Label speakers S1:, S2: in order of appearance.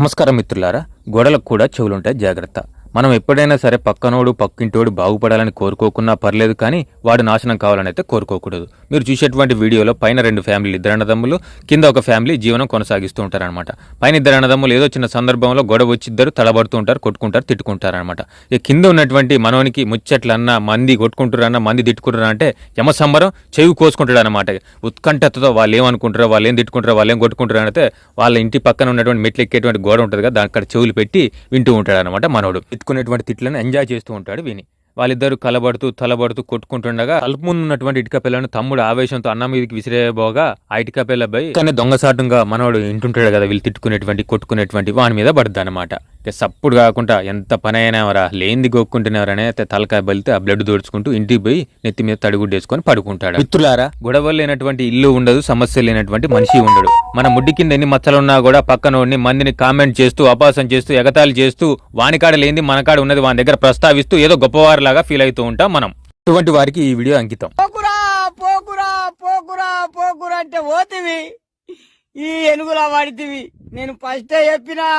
S1: నమస్కారం మిత్రులారా. గోడలకు కూడా చెవులుంటాయి జాగ్రత్త. మనం ఎప్పుడైనా సరే పక్కనోడు పక్కింటోడు బాగుపడాలని కోరుకోకున్నా పర్లేదు కానీ వాడు నాశనం కావాలని అయితే కోరుకోకూడదు. మీరు చూసేటువంటి వీడియోలో పైన రెండు ఫ్యామిలీలు ఇద్దరు అన్నదమ్ములు కింద ఒక ఫ్యామిలీ జీవనం కొనసాగిస్తూ ఉంటారనమాట పైన ఇద్దరు అన్నదమ్ములు ఏదో చిన్న సందర్భంలో గొడవ వచ్చి ఇద్దరు తడబడుతూ ఉంటారు కొట్టుకుంటారు తిట్టుకుంటారనమాట ఇక కింద ఉన్నటువంటి మనోనికి ముచ్చట్లన్నా మంది కొట్టుకుంటారన్నా మంది తిట్టుకుంటారు అంటే యమ సంబరం చెవి కోసుకుంటాడు అనమాట ఉత్కంఠతతో వాళ్ళు ఏమనుకుంటారో వాళ్ళు ఏం తిట్టుకుంటారో వాళ్ళు ఏం కొట్టుకుంటారు అంటే వాళ్ళ ఇంటి పక్కన ఉన్నటువంటి మెట్లు ఎక్కేటువంటి గోడ ఉంటుంది కదా దాని అక్కడ చెవులు పెట్టి వింటూ ఉంటాడు అనమాట మనోడు. ఎత్తుకునేటువంటి తిట్లను ఎంజాయ్ చేస్తూ ఉంటాడు విని. వాళ్ళిద్దరు కలబడుతూ తలబడుతూ కొట్టుకుంటుండగా తలుపు ముందు ఉన్నటువంటి ఇటుక పిల్లను తమ్ముడు ఆవేశంతో అన్న మీదకి విసిరేయబోగా ఆ ఇటుక పిల్ల పోయి కానీ దొంగసాటుగా మనోడు ఇంటుంటాడు కదా వీళ్ళు తిట్టుకునేటువంటి కొట్టుకునేటువంటి వాని మీద పడుద్ది అనమాట ఇక సప్పుడు కాకుండా ఎంత పని అయినావరా లేనిది గోక్కుంటున్నారనే తలకాయ బలితే ఆ బ్లడ్ దోడుచుకుంటూ ఇంటికి పోయి నెత్తి మీద తడిగుడ్డేసుకొని పడుకుంటాడు. మిత్రులారా? గొడవలు లేనటువంటి ఇల్లు ఉండదు సమస్య లేనటువంటి మనిషి ఉండడు. మన ముడ్డి కింద ఎన్ని మచ్చలున్నా కూడా పక్కనోడిని మందిని కామెంట్ చేస్తూ అపాసం చేస్తూ ఎగతాళి చేస్తూ వానికాడ లేనిది మనకాడ ఉన్నది వాని దగ్గర ప్రస్తావిస్తూ ఏదో గొప్పవారిలాగా ఫీల్ అవుతూ ఉంటాం మనం. అటువంటి వారికి ఈ వీడియో అంకితం.
S2: పోకురా పోకురా పోకురా పోకురా అంటే పోతివి ఈ ఎనుగులా వాడితివి. నేను ఫస్ట్ చెప్పినా.